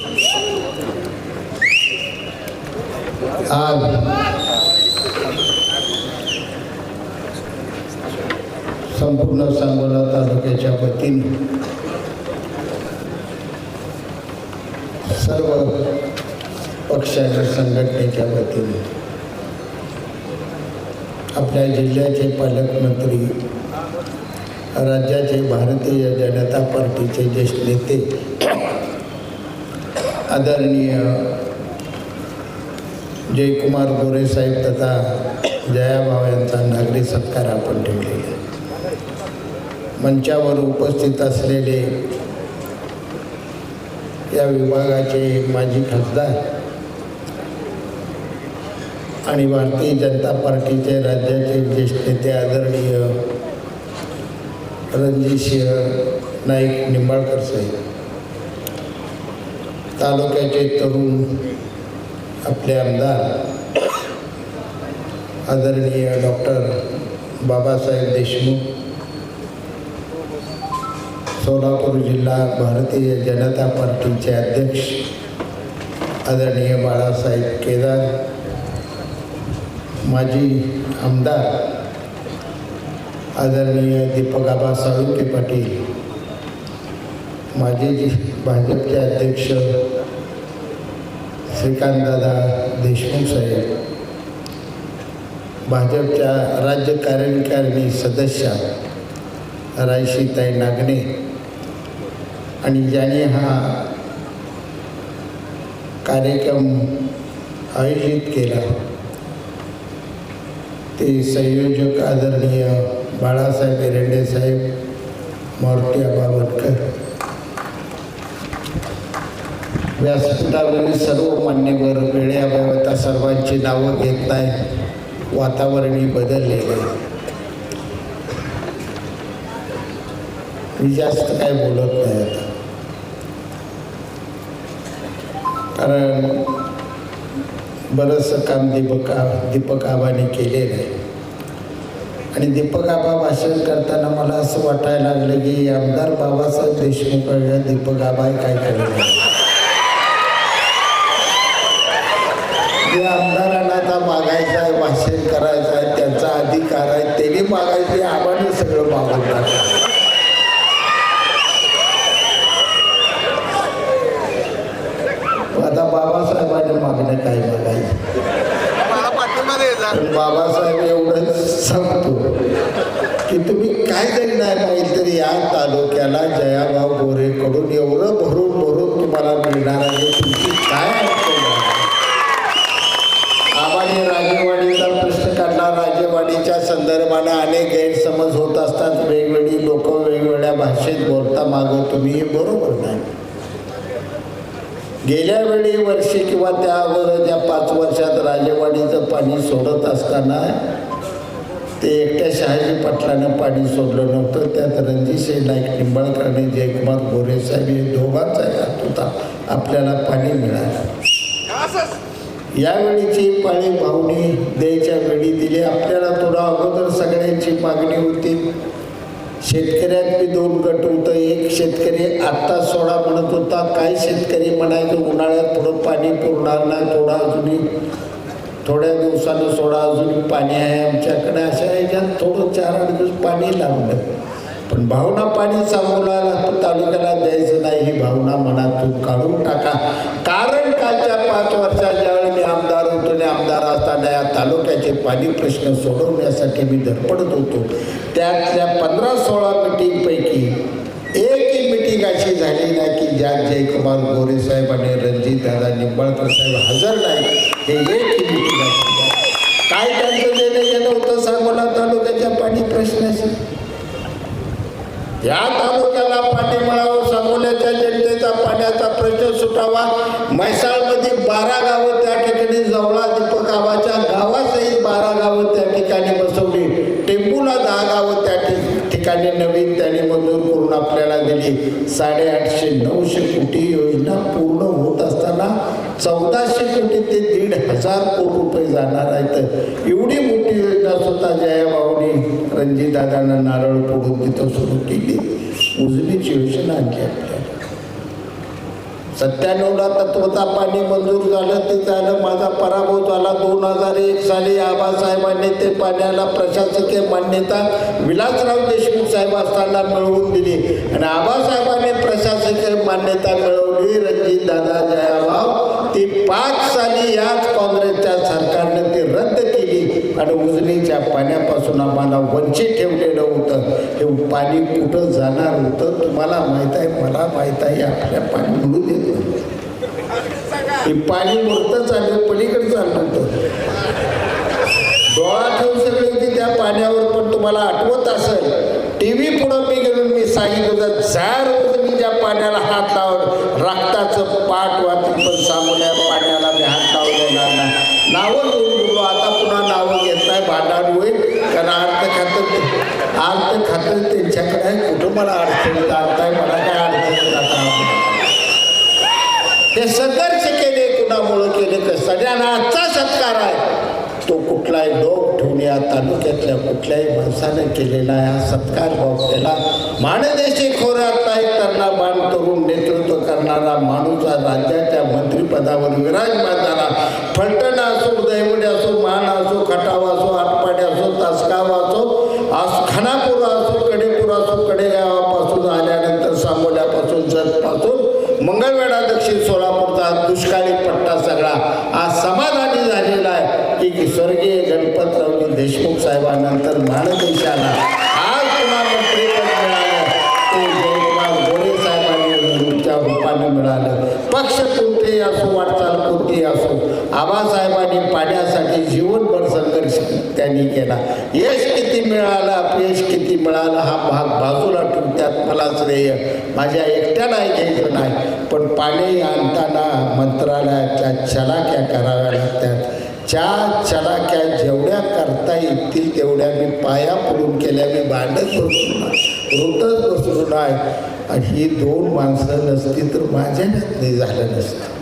आज संपूर्ण सांगोला तालुक्याच्या वतीने सर्व पक्षाच्या संघटनेच्या वतीने आपल्या जिल्ह्याचे पालकमंत्री राज्याचे भारतीय जनता पार्टीचे ज्येष्ठ नेते आदरणीय जयकुमार गोरे साहेब तथा जयाभाव यांचा नागरी सत्कार आपण ठेवलेला मंचावर उपस्थित असलेले या विभागाचे माजी खासदार आणि भारतीय जनता पार्टीचे राज्याचे ज्येष्ठ नेते आदरणीय रणजितसिंह नाईक निंबाळकर साहेब. तालुक्याचे तरुण आपले आमदार आदरणीय डॉक्टर बाबासाहेब देशमुख सोलापूर जिल्हा भारतीय जनता पार्टीचे अध्यक्ष आदरणीय बाळासाहेब केदार माजी आमदार आदरणीय दीपक आबा साळुंके पाटील माजी भाजपचे अध्यक्ष श्रीकांतदादा देशमुख साहेब भाजपच्या राज्य कार्यकारिणी सदस्या रायशीताई नागणे आणि ज्याने हा कार्यक्रम आयोजित केला ते संयोजक आदरणीय बाळासाहेब एरंडे साहेब मारुती बावटकर व्यासपीठावरील सर्व मान्यवर वेळेअभावी आता सर्वांची नावं घेत नाही वातावरणही बदललेलं आहे. मी जास्त काय बोलत नाही आता. कारण बरंचसं काम दीपक आ- दीपक आबाने केलेलं आहे. आणि दीपक आबा भाषण करताना मला असं वाटायला लागलं की आमदार बाबासाहेब देशमुख आणि दीपक आबा काय केलं आमदारांना आता भाषण करायचं आहे त्यांचा अधिकार आहे त्यांनी मागायचे आबाने सगळं टाकलं. आता बाबासाहेबांनी मागणं काय मागायचं बाबासाहेब एवढंच सांगतो की तुम्ही काय जरी नाही पाहिजे तरी या तालुक्याला जयाभाऊ गोरेकडून एवढं भरून भरून तुम्हाला मिळणार आहे. गेल्या वेळी वर्षी किंवा त्या अगोदरच्या पाच वर्षात राजेवाडीचं पाणी सोडत असताना ते एकट्या शहाजी पाटलानं पाणी सोडलं नव्हतं. त्यात रणजितसिंह नाईक निंबाळकर आणि जयकुमार गोरेसाहेब हे दोघांचा हात होता. आपल्याला पाणी मिळालं. यावेळीची पाणी भावनी द्यायच्या वेळी दिली. आपल्याला थोडं अगोदर सगळ्यांची मागणी होती. शेतकऱ्यात बी दोन गट होतं एक शेतकरी आत्ता सोडा म्हणत होता काही शेतकरी म्हणायचं उन्हाळ्यात थोडं पाणी पुरणार नाही थोडा अजूनही थोड्या दिवसानं सोडा अजून पाणी आहे आमच्याकडे. अशा ह्याच्यात थोडं चार आठ दिवस पाणी लागलं. पण भावना पाणी सांगोला तालुक्याला द्यायचं नाही ही भावना मनातून काढून टाका. कारण कालच्या पाच वर्षाच्या असताना या तालुक्याचे पाणी प्रश्न सोडवण्यासाठी मी धडपडत होतो. त्यातल्या पंधरा सोळा मिटिंगपैकी एकही मिटिंग अशी झाली नाही की ज्यात जयकुमार गोरे साहेब आणि रणजित दादा निंबाळकर साहेब हजर नाही. हे एक मिटिंग काय त्यांचं देणं येणं होतं सांगोला तालुक्याच्या पाणी प्रश्नाशी या तालुक्याला पाणी मिळावं सांगोल्याच्या जनतेचा पाण्याचा प्रश्न सुटावा. म्हैसाळमध्ये बारा गावं त्या ठिकाणी जवळा मंजूर करून आपल्याला दिली साडेआठशे नऊशे कोटी योजना पूर्ण होत असताना चौदाशे कोटी ते दीड हजार कोटी रुपये जाणार आहेत. एवढी मोठी योजना सुद्धा जयाभाऊनी रणजितदादांना नारळ फोडून तिथं सुरू केली. उजनीची योजना आणली आपल्याला सत्त्याण्णवला तत्वता पाणी मंजूर झालं ते झालं. माझा पराभव झाला. दोन हजार एक साली आबासाहेबांनी ते पाण्याला प्रशासकीय मान्यता विलासराव देशमुख साहेब असताना मिळवून दिली. आणि आबासाहेबांनी प्रशासकीय मान्यता मिळवली. रणजित दादा जयाभाव ती पाच साली याच काँग्रेसच्या सरकारने ती आणि उजनीच्या पाण्यापासून आम्हाला वंचित ठेवलेलं होतं. हे पाणी कुठं जाणार होतं तुम्हाला माहीत आहे? मला माहीत आहे आपल्या पाणी म्हणून देत हे पाणी वरतं चाललं पलीकडे चाललं होतं. डोळा ठेवू सगळे की त्या पाण्यावर पण तुम्हाला आठवत असेल. टी व्ही पुढं मी घेऊन मी सांगितलं होतं झार उजनीच्या पाण्याला हात लावून रक्ताचं पाठ वाचून पण सामोऱ्या पाण्याला मला आणताय मला काय अडचण ते संघर्ष केले कुणामुळं केले तर सगळ्यांना आजचा सत्कार आहे. तो कुठलाही लोक ठेवून या तालुक्यातल्या कुठल्याही माणसानं केलेला आहे हा सत्कार भाव केला माणदेशी खोऱ्यात नाही त्यांना मान तरुण नेतृत्व करणारा माणूस राज्याच्या मंत्रिपदावर विराजमान झाला. फलटण असो दैवड असो मान असो खटा आबासाहेबांनी पाण्यासाठी जीवनभर संघर्ष त्यांनी केला. यश किती मिळालं अपयश किती मिळालं हा भाग बाजूला ठेवून त्यात मला श्रेय. माझ्या एकट्या नाही घ्यायचं नाही पण पाणी आणताना मंत्रालयाच्या चलाक्या कराव्या लागतात ज्या चलाक्या जेवढ्या करता येतील तेवढ्या मी पाया पडून केल्या मी भांडत बसलो नाही रोतच बसलो नाही. आणि ही दोन माणसं नसती तर माझ्या नाही झालं नसतं.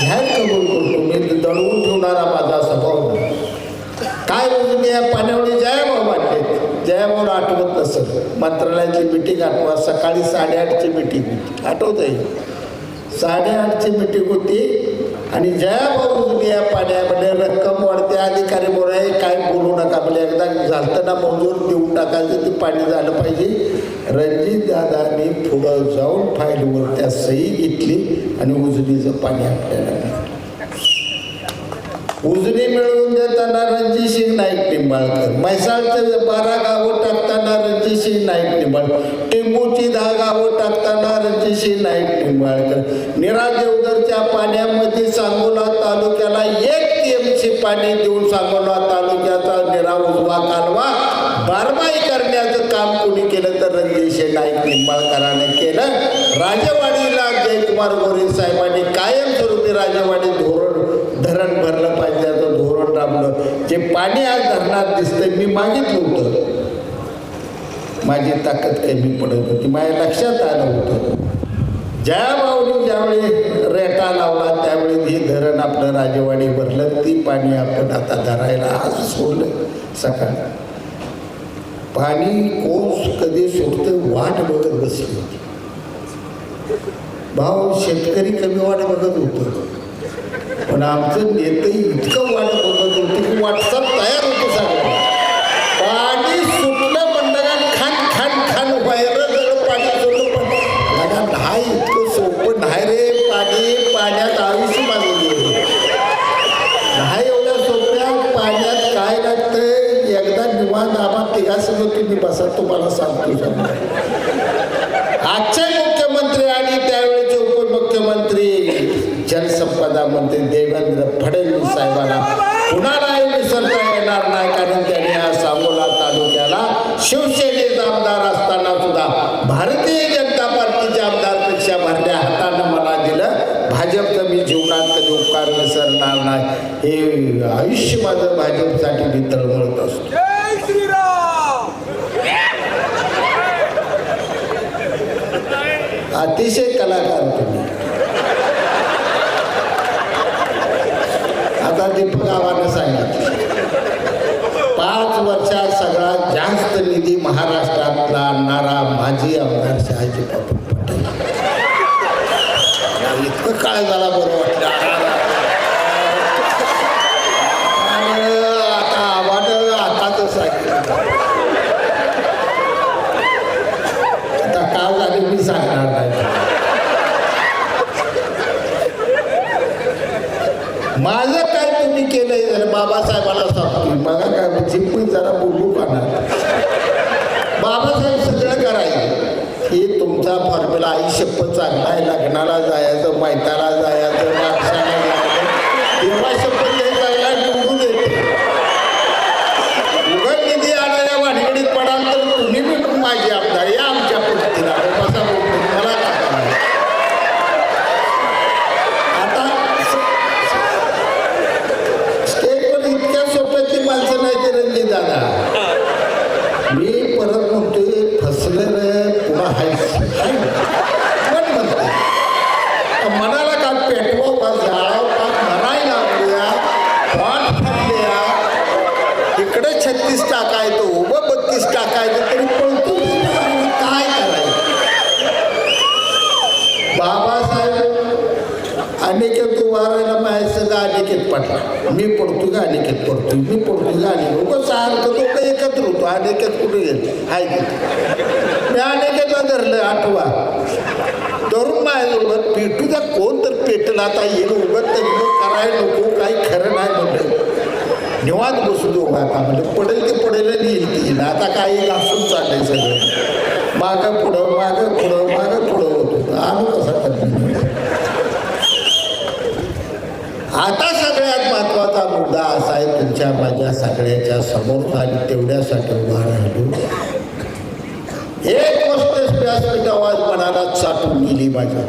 ध्यान कबूल करतो. मी दळवून ठेवणारा माझा स्वभाव नाही. काय म्हणजे या पाण्यावरती जयाभाव वाटले जयाभाऊ आठवत नसत मंत्रालयाची मिटिंग आठवा सकाळी साडेआठची मिटिंग होती. आठवत आहे साडेआठची मिटिंग होती. आणि जयाभाऊ या पाण्यामध्ये रक्कम वाढते अधिकारी बोलाय काय बोलू नका म्हणजे एकदा झालं ना मंजूर देऊन टाकायचं ते पाणी झालं पाहिजे. रणजित दादानी पुढं जाऊन फाईलवर त्या सही घेतली आणि उजनीचं पाणी आपल्याला उजनी मिळवून देताना रणजितसिंग नाईक निंबाळकर. म्हैसाळचं बारा गावं टाकताना रणजितसिंग नाईक निंबाळकर. लिंबूची धागा गावं टाकताना रणजितसिंग नाईक निंबाळकर. निरा देवदरच्या पाण्यामध्ये सांगोला तालुक्याला एक टीएमसी पाणी देऊन सांगोला तालुक्याचा निरा उजवा कालवा बारमाई करण्याचं काम कोणी केलं तर रणजितसिंग नाईक निंबाळकराने केलं. राजवाडीला जयकुमार गोरे साहेबांनी कायमस्वरूपी राजवाडी धोरण धरण भरलं पाहिजे धोरण राबलं. जे पाणी आज धरणात दिसतंय मी मागितलं होतं. माझी ताकद कमी पडत होती. माझ्या लक्षात आलं होतं. ज्या भाऊनी ज्यावेळी रेटा लावला त्यावेळी हे धरण आपलं राजेवाडी भरलं. ती पाणी आपण आता धरायला आज सोडलं. सकाळ पाणी कोण कधी सोडतं वाट बघत बसली होती. भाऊ शेतकरी कमी वाट बघत होतं. पण आमचं नेते इतकं वाट बघत होती की वाटचाल तयार तुम्हाला सांगतो. आजचे मुख्यमंत्री आणि त्यावेळेचे उपमुख्यमंत्री जलसंपदा मंत्री देवेंद्र फडणवीस साहेबांना कुणालाही विसरता येणार नाही कारण त्यांनी हा सांगोला तालुक्याला शिवसेनेचा आमदार असताना सुद्धा भारतीय जनता पार्टीचे आमदारपेक्षा भरल्या हातानं मला दिलं. भाजपचं मी जीवनात कधी उपकार विसरणार नाही. हे आयुष्य माझं भाजपसाठी मी तळमळत असतो जय श्रीराम अतिशय कलाकार तुम्ही आता दीपक आव्हानं सांगितलं पाच वर्षात सगळ्यात जास्त निधी महाराष्ट्रातला आणणारा माजी आमदार शहाजी पाटील पटेल. काय झाला बरं वाटलं अरे, आता आव्हान आताच सांगितलं आता का झाले मी सांगणार नाही माझं काय तुम्ही केलंय जर बाबासाहेबाला सांगतो मला काय जिंकून जरा बोलू का बाबासाहेब सगळं करायचं. हे तुमचा फॉर्म्युला आई शपथ चांगला आहे लग्नाला जायचं मैताला जायचं माणसाला जायचं तेव्हा शपथ घ्यायला निवडून येते उघड निधी आणायला भानगडीत पडाल तर तुम्ही बी माझी आमदार या आमच्या पद्धतीला बसा बोलतो मला काय करायचं? आता स्टेजवर इतक्या सोप्यातली माणसं नाही ते रणजित दादा मी परत म्हणतोय फसलं रे पुन्हा हायच पण म्हणते मनाला का पेटवाव का जाळाव का मरायला लागल्या वाट फाटल्या इकडे छत्तीस टाकायचं उभं बत्तीस टाकायचं तरी पळतो काय करायचं बाबासाहेब अनिकेत उभारायला माझ्या सगळं अनिकेत पडला. मी पडतो का अनिकेत पडतो मी पडतो का अनिकेत? उगं सारखं तो एकत्र होतो. अनिकेत कुठे गेल हाय मी अनिकेतला धरलं आठवा. धरून माझ्यासोबत पेटू द्या कोण तर पेटला. आता येईल उगत तर करायला नको काही खरं नाही म्हणलं. निवांत बसू दो आता म्हणजे पडेल ते पडेल आणि येईल ते येईल. आता काही घासून चाललंय सगळं. मागं पुढं मागं पुढं मागं पुढं होतो आम्ही कसं करतो आता सगळ्यात महत्त्वाचा मुद्दा असा आहे तुमच्या माझ्या सगळ्याच्या समोर आणि तेवढ्यासाठी उभा राहिलो. एक गोष्ट व्यासपीठ आवाज मनाला चाटून गेली माझ्या.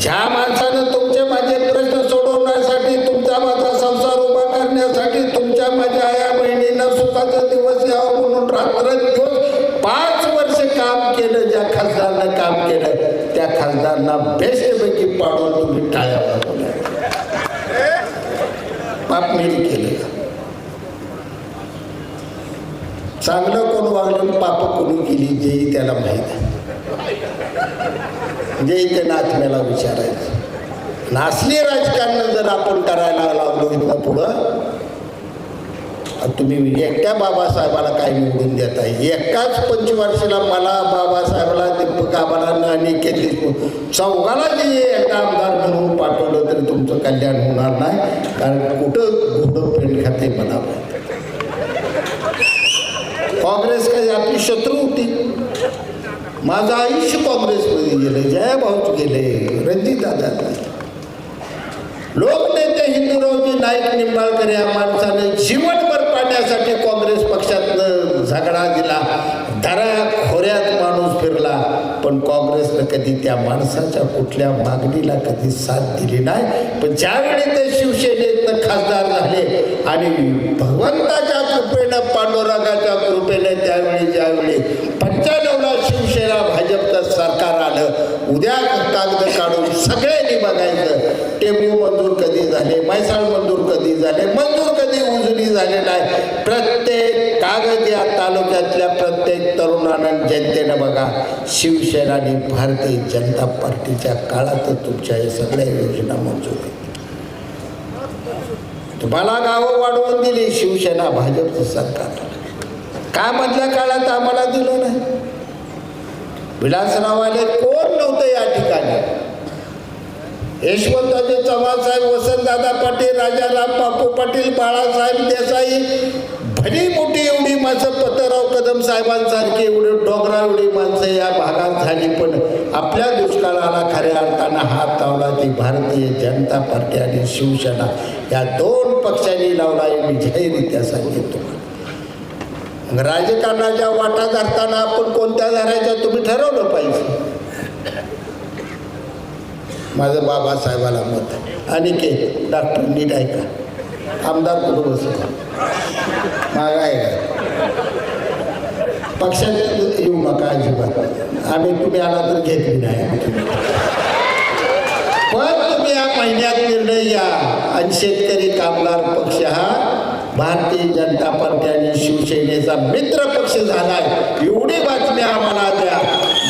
ज्या माणसानं तुमचे माझे प्रश्न सोडवण्यासाठी तुमचा माझा संसार उभा करण्यासाठी तुमच्या माझ्या आया बहिणींना सुखाचा दिवस यावा म्हणून रात्रंदिवस पाच वर्ष काम केलं ज्या खासदारनं काम केलं. त्या खासदारांना बेस्टपैकी पाडून तुम्ही टाळ्या पापमेरी केली. चांगलं कोण वागलं पाप कोणी केली जेही त्याला माहीत जेही जे इथे नाचण्याला विचारायचं. नाचली राजकारण जर आपण करायला लागलो इथं पुढं तुम्ही एकट्या बाबासाहेबाला काय निवडून देताय. एकाच पंचवर्षीला मला बाबासाहेबाला दीपक आबाला आणि केली चौघाला जे एकदा आमदार म्हणून पाठवलं तरी तुमचं कल्याण होणार नाही. कारण कुठं घोडं फ्रेंड खाते मला. काँग्रेस काही आपली शत्रू होती. माझं आयुष्य काँग्रेसमध्ये गेलं जयाभाऊच गेले रणजितदादा लोकनेते हिंदूरावजी नाईक निंबाळकर या माणसाने जीवन करण्यासाठी काँग्रेस पक्षातनं झगडा दिला. दरा खोऱ्यात माणूस फिरला. पण काँग्रेसनं कधी त्या माणसाच्या कुठल्या मागणीला कधी साथ दिली नाही. पण ज्यावेळी ते शिवसेनेतनं खासदार झाले आणि भगवंताच्या कृपेनं पांडुरंगाच्या कृपेनं त्यावेळी ज्यावेळी पंच्याण्णव वेळेला भाजपचं सरकार आलं उद्या कागद काढून सगळ्यांनी बघायचं टेंबू मंजूर कधी झाले मैसाळ मंजूर कधी झाले मंजूर कधी उजनी झाले नाही. प्रत्येक कागद या तालुक्यातल्या प्रत्येक तरुणानं जनतेनं बघा शिवसेना आणि भारतीय जनता पार्टीच्या काळातच तुमच्या या सगळ्या योजना मंजूर आहेत. तुम्हाला गावं वाढवून दिली शिवसेना भाजपचं सरकार. का मधल्या काळात आम्हाला दिलं नाही? विलासरावाले कोण नव्हतं या ठिकाणी? यशवंतराजे चव्हाण साहेब वसंतदादा पाटील राजाराम बापू पाटील बाळासाहेब देसाई भली मोठी एवढी माणसं पतराव कदम साहेबांसारखी एवढी डोंगरा एवढी माणसं या भागात झाली पण आपल्या दुष्काळाला खऱ्या अर्थानं हात लावला ती भारतीय जनता पार्टी आणि शिवसेना या दोन पक्षांनी लावला हे मी जाहीररित्या सांगितलं मग राजकारणाच्या वाटा धरताना आपण कोणत्या धरायच्या तुम्ही ठरवलं पाहिजे. माझं बाबासाहेबाला मत. आणि के डॉक्टर नीट ऐका आमदार कुठं बसतो माग आहे का? पक्षात येऊ नका अजिबात. आम्ही तुम्ही आला तर घेतली नाही पण तुम्ही या महिन्यात निर्णय या आणि शेतकरी कामगार पक्ष हा भारतीय जनता पार्टी आणि शिवसेनेचा मित्र पक्ष झालाय. एवढी बातमी आम्हाला द्या.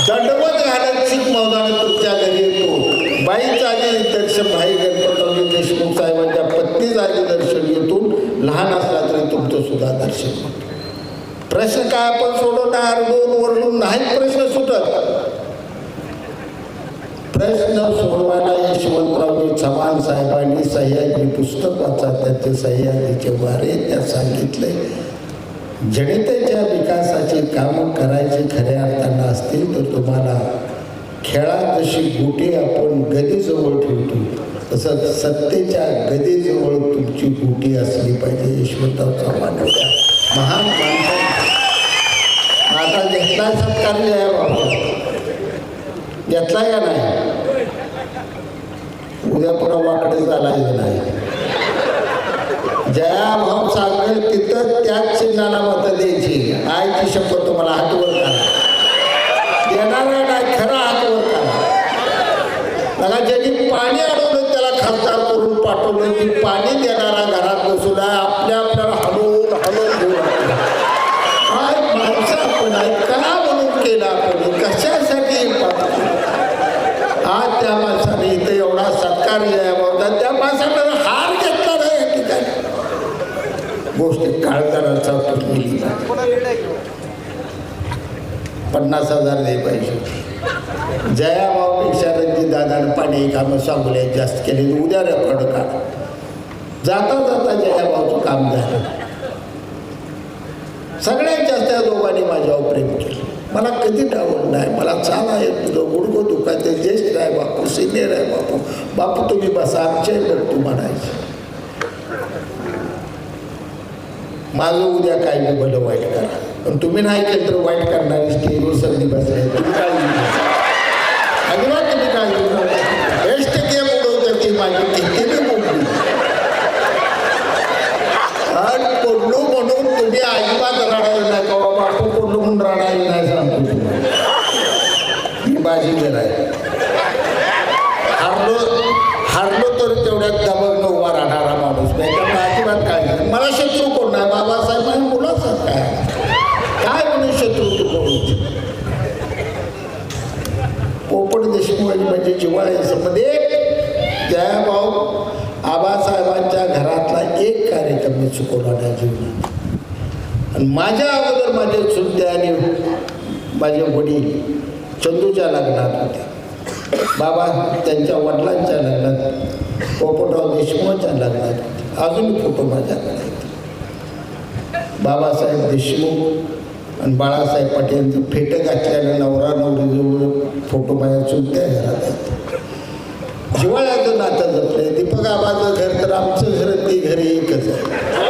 दंडवत घालत शिक मौदान तुमच्या घरी येतो. बाईचा अध्यक्ष भाई गणपतरावजी देशमुख साहेबांच्या पत्नीचं आधी दर्शन घेतून लहान असला तरी तुमचं सुद्धा दर्शन प्रश्न काय आपण सोडवणार? दोन वरून नाही प्रश्न सुटत. प्रश्न सोडवायला यशवंतरावजी चव्हाण साहेबांनी सह्याद्री पुस्तक वाचा त्याचे सह्याद्रीचे वारे त्यात सांगितले. जनतेच्या विकासाची कामं करायची खऱ्या अर्थानं असतील तर तुम्हाला खेळात जशी गुटी आपण गदीजवळ ठेवतो तसं सत्तेच्या गदीजवळ तुमची गुटी असली पाहिजे यशवंतराव चव्हाण. महान माणसा. आता घेतला सत्कार आहे बाबा घेतला का नाही? उद्या पुन्हा वाकडे चालायचं नाही. जया भाऊ सांगेल तिथं त्याच चिन्हाला मतं द्यायची. आईची शपथ तुम्हाला हातवर करा देणारा नाही खरा हातवर करा मला ज्यांनी पाणी अडवलं त्याला खासदार करून पाठवलं. की पाणी देणारा घरात बसून आहे आपल्या आपल्याला हलवून हलवून घेऊन आणलं. काय माणसं आपण आहे का म्हणून केलं आपण? कशासाठी आज त्या माणसा इथं एवढा होता त्या माणसानं हार घेतला नाही या ठिकाणी. गोष्ट काळजाराचा पन्नास हजार दे पाहिजे जयाभाऊपेक्षा रणजित दादानं पाणी कामं सांगले जास्त केले. उद्या रेकॉर्ड का जाता जाता जयाबाचं काम झालं. सगळ्यात जास्त दोघांनी माझ्यावर प्रेम केलं. मला कधी डावल नाही. मला चाला आहे तुझं गुडगं दुखायचं ज्येष्ठ आहे बापू सिनियर आहे बापू. बापू तुम्ही बसा आमच्या बघतो म्हणायचे. माझं उद्या काय मी भलं वाईट करा. पण तुम्ही नाही केलं तर वाईट करणारी स्टेजवर संधी बसले. तुम्ही काय अजिबात तुम्ही काय बेस्ट ते उडवतं ती माझी किती मी बोलली आणि बोललो म्हणून तुम्ही अजिबात रडायला नाही का बाबा आपण पडलो रडायला नाही सांगतो मी बाजी केलाय हरलो हरलो तर तेवढ्यात दबावनं उभा राहणारा माणूस नाही त्यामुळे अजिबात काय मला शत्रू कोण नाही? बाबासाहेब आणि मुलाचा काय? काय म्हणून शत्रू तू कोण? पोपट देशमुख म्हणजे जिव्हाळ्यामध्ये जयाभाऊ आबासाहेबांच्या घरातला एक कार्यक्रम मी चुकवला नाही जीवनात. आणि माझ्या अगोदर माझे चुलते आणि हो. माझे वडील चंदूच्या लग्नात होते. बाबा त्यांच्या वडिलांच्या लग्नात पोपटराव देशमुखच्या लग्नात अजून फोटो माझ्याकडे आहेत. बाबासाहेब देशमुख आणि बाळासाहेब पाटील यांचं फेटं घातल्यानं नवरा नवरीजवळ फोटो माझ्या चुलत्या घरात आहेत. जिवाळ्याचं नातं जपलं दीपक आबाचं घर तर आमचं घर ते घर एकच आहे.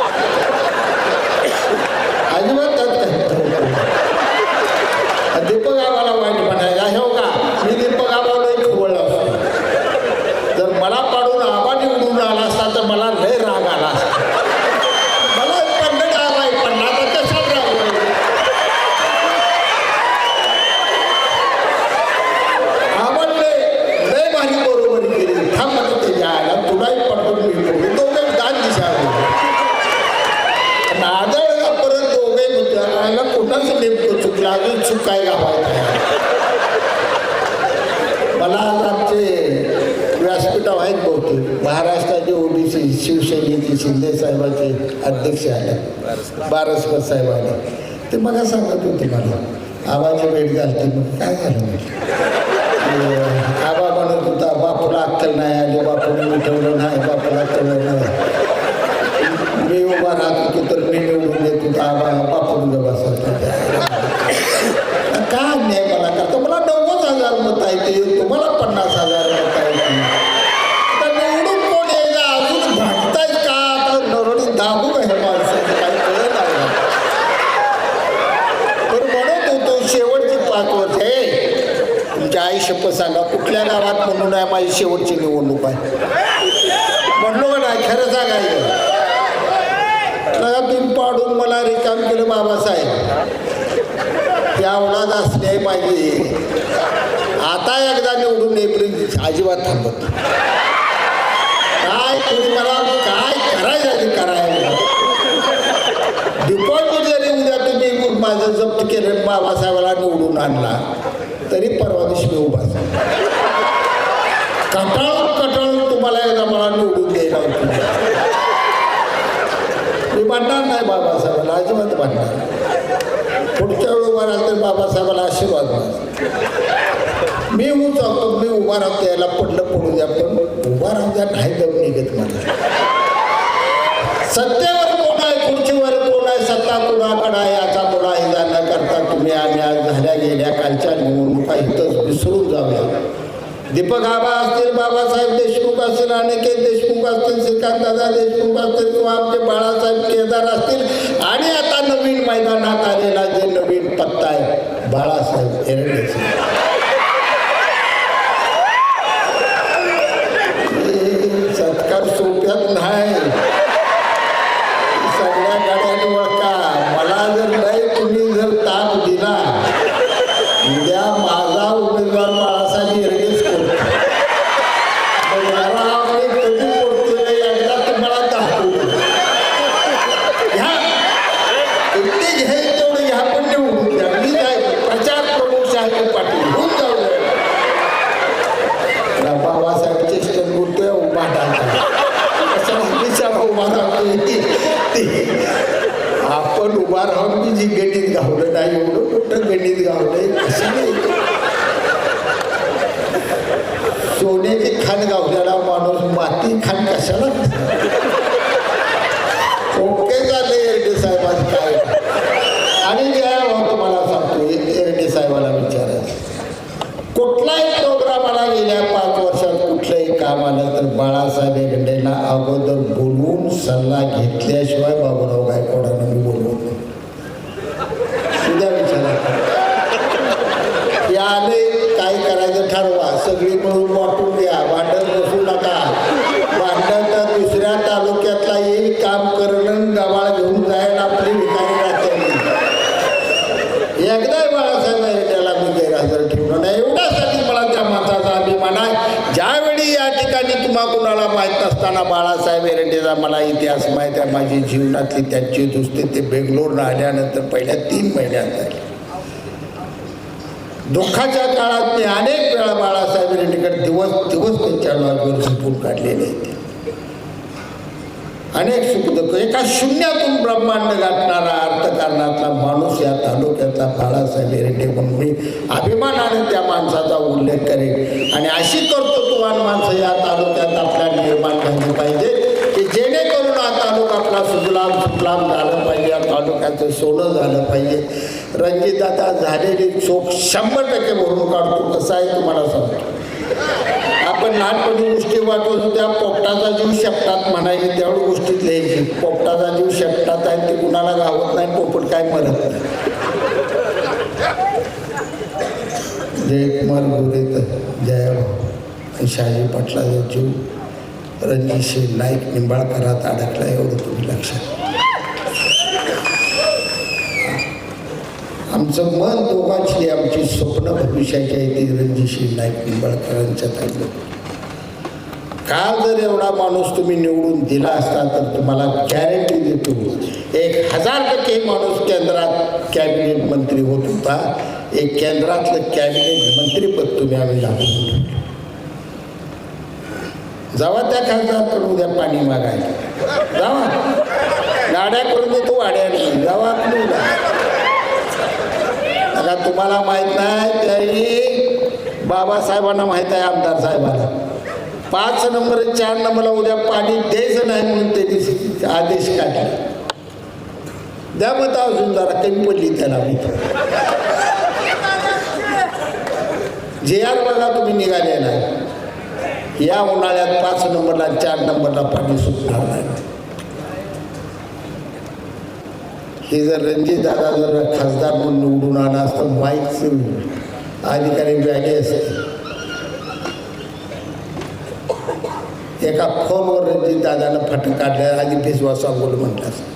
काय तुम्ही मला काय करायचं ते करायला? डिपॉझिट जरी उद्या तुम्ही माझं जप्त केलं बाबासाहेबाला निवडून आणला. तरी परवा दिवशी मी उभा कटाळून कटाळून तुम्हाला एकदा मला निवडून द्यायला मी म्हणणार नाही बाबासाहेबाला अजिबात भांडणार नाही. पुढच्या वेळी उभा राहतील बाबासाहेबाला आशीर्वाद माझा मी होऊन जातो मी उभा राहतो याला पडलं पडू द्या पण उभा राहू द्या नाही दम निघत मला सत्तेवर कोण आहे खुर्चीवर कोण आहे सत्ता कोणाकडे आहे याचा मुला हे न करता तुम्ही आम्ही आज झाल्या गेल्या कालच्या निवडणुका इथंच विसरून जाऊया. दीपक आबा असतील बाबासाहेब देशमुख असतील अनिकेत देशमुख असतील श्रीकांतदादा देशमुख असतील किंवा आमचे बाळासाहेब केदार असतील आणि आता नवीन मैदानात आलेला जे नवीन पत्ता आहे बाळासाहेब एरंडे त्यांची दुसरी ते बेंगलोरला आल्यानंतर पहिल्या तीन महिन्यात झाली. दुःखाच्या काळात मी अनेक वेळा बाळासाहेब एरंडेकडे दिवस दिवस त्यांच्या लॉजवर झोपून काढलेले आहेत अनेक सुखदुःख एका शून्यातून ब्रह्मांड गाठणारा अर्थकारणातला माणूस या तालुक्यातला बाळासाहेब एरंडे म्हणून मी अभिमानाने त्या माणसाचा उल्लेख करेन. आणि अशी कर्तृत्ववान माणसं या तालुक्यात आपल्या निर्माण झाली पाहिजे. सुजलाम सुफलाम झालं पाहिजे या तालुक्याचं सोनं झालं पाहिजे. रणजितदादा झालेली चोख शंभर टक्के भरून काढतो कसं आहे तुम्हाला सांगतो. आपण लहानपणी गोष्टी वाटत होत्या पोपटाचा जीव शेपटात म्हणायची त्यावेळी गोष्टीत लिहायची. पोपटाचा जीव शेपटात आहे ते कुणाला गावत नाही पोपट काय मरत नाही. जयकुमार गोरेत जय हो. शहाजी पाटला जीव. रणजितसिंह नाईक निंबाळकरात अडकला एवढं तुम्ही लक्षात. आमचं मन दोघांची आमची स्वप्न भविष्याची आहे ती रणजितसिंह नाईक निंबाळकरांच्या ताब्यात काल जर एवढा माणूस तुम्ही निवडून दिला असता तर तुम्हाला गॅरंटी देतो. एक हजार टक्के माणूस केंद्रात कॅबिनेट मंत्री होत होता. एक केंद्रातलं कॅबिनेट मंत्रीपद तुम्ही आम्ही लागून जावा त्या खासदारकडे उद्या पाणी मागायला. जावा. गाड्या करून देतो वाड्याने. जावा आता तुम्हाला माहीत नाही त्याही बाबासाहेबांना माहीत आहे आमदार साहेबांना. पाच नंबर चार नंबरला उद्या पाणी द्यायचं नाही म्हणून त्यांनी आदेश काढला. द्या मत अजून जरा कमी पडली त्याला मी जे आर बघा तुम्ही निघालेला. नाही या उन्हाळ्यात पाच नंबरला चार नंबरला पाणी सुटणार नाही. हे जर रणजित दादा जर खासदार म्हणून निवडून आला असतं माहीत अधिकारी व्यागे असते एका फोनवर रणजित दादानं फटक काढल्या आधी फेसवा सांगून म्हटलं असत.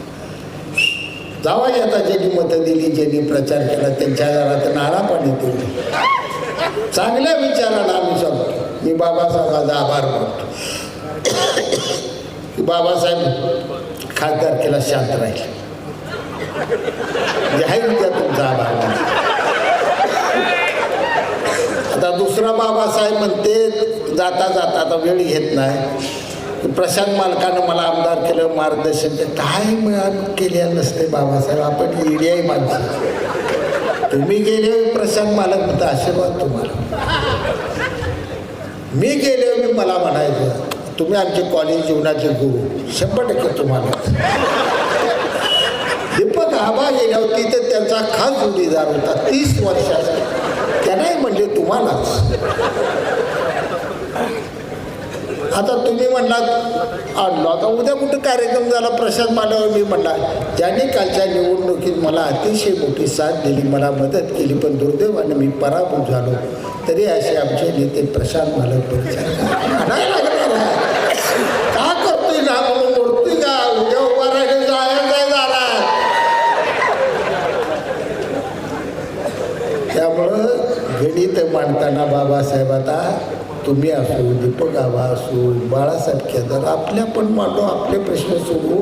जावा येता आता ज्यांनी मतं दिली ज्यांनी प्रचार केला त्यांच्या घरात नाळा पाणी दिली. चांगल्या विचारानं आम्ही सांगतो. मी बाबासाहेबांचा आभार मानतो. बाबासाहेब खासदार केला शांत राहील. जाहीर तुमचा आभार मानतो. आता दुसरा बाबासाहेब म्हणते जाता जाता आता वेळ घेत नाही. प्रशांत मालकानं मला आमदार केलं मार्गदर्शन केलं. काय मग केले नसते बाबासाहेब आपण ईडी आहे माणसं. तुम्ही गेले प्रशांत मालक म्हणतो आशीर्वाद तुम्हाला. मी गेले मी मला म्हणायचं तुम्ही आमचे कॉलेज जीवनाचे गुरु. शंभर टक्के तुम्हाला. दीपक आबा गेल्या होती तर त्यांचा खास जोडीदार होता तीस वर्षाचा. त्यांनाही म्हणजे तुम्हालाच. आता तुम्ही म्हणलात आणलो. आता उद्या कुठं कार्यक्रम झाला प्रशांत मानव मी म्हणला ज्यांनी कालच्या निवडणुकीत मला अतिशय मोठी साथ दिली मला मदत केली पण दुर्दैवाने मी पराभूत झालो. तरी असे आमचे नेते प्रशांत मालक परिचार लागणार का करतोय ना म्हणून मोडतोय का उद्या उभा राहिले जायला झाला त्यामुळं गणित मांडताना बाबासाहेब आता तुम्ही असो दीपक गावा असो बाळासाहेब केदार आपल्या पण मांडू आपले प्रश्न सोडू.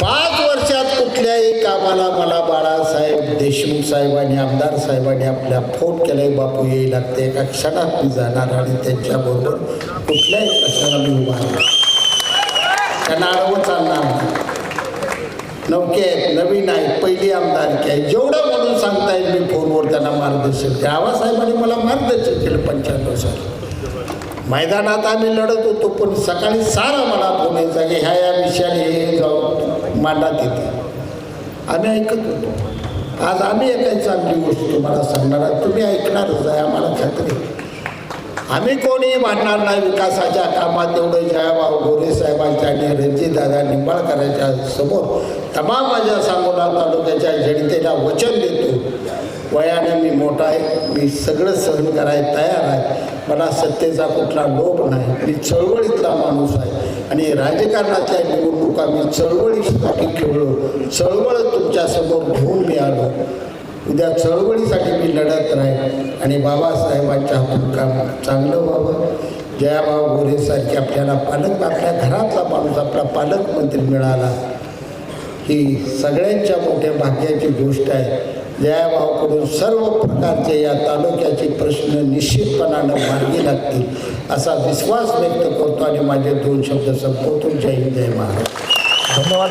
पाच वर्षात कुठल्याही कामाला मला बाळासाहेब देशमुख साहेबांनी आमदार साहेबांनी आपल्या फोन केलाय बापू येई लागते एका क्षणात मी जाणार आणि त्यांच्याबरोबर कुठल्याही प्रश्नाला मी उभा त्यांना आडवं चालणार नौके आहेत नवीन आहेत पहिली आमदारकी आहे. जेवढं म्हणून सांगता येईल मी फोनवर त्यांना मार्गदर्शन केलं आबासाहेबांनी मला मार्गदर्शन केलं पंच्याण्णव साली. मैदानात आम्ही लढत होतो पण सकाळी सारा मला फोन यायचा की ह्या या विषयाने हे जाऊन मांडा तिथे. आम्ही ऐकत होतो. आज आम्ही एकाही चांगली गोष्ट तुम्हाला सांगणार आहे तुम्ही ऐकणारच आहे आम्हाला खात्री आम्ही कोणीही मांडणार नाही विकासाच्या कामात एवढं जयाभाऊ गोरे साहेबांच्या आणि रणजितदादा निंबाळकरांच्या समोर तमाम माझ्या सांगोला तालुक्याच्या जनतेला वचन देतो. वयाने मी मोठा आहे. मी सगळं सहन करायला तयार आहे. मला सत्तेचा कुठला लोभ नाही. मी चळवळीतला माणूस आहे. आणि राजकारणातल्या निवडणुका मी चळवळीसाठी खेळलो. चळवळ तुमच्यासमोर घेऊन मी आलो. उद्या चळवळीसाठी मी लढत राहील आणि बाबासाहेबांच्या हातून काम चांगलं व्हावं. जयाबाबा गोरेसारखी आपल्याला पालक आपल्या घरातला माणूस आपला पालकमंत्री मिळाला. ही सगळ्यांच्या मोठ्या भाग्याची गोष्ट आहे. जयाभाऊकडून सर्व प्रकारचे या तालुक्याचे प्रश्न निश्चितपणानं मार्गी लागतील असा विश्वास व्यक्त करतो आणि माझे दोन शब्द संपवतो. जय हिंद जय महाराज धन्यवाद.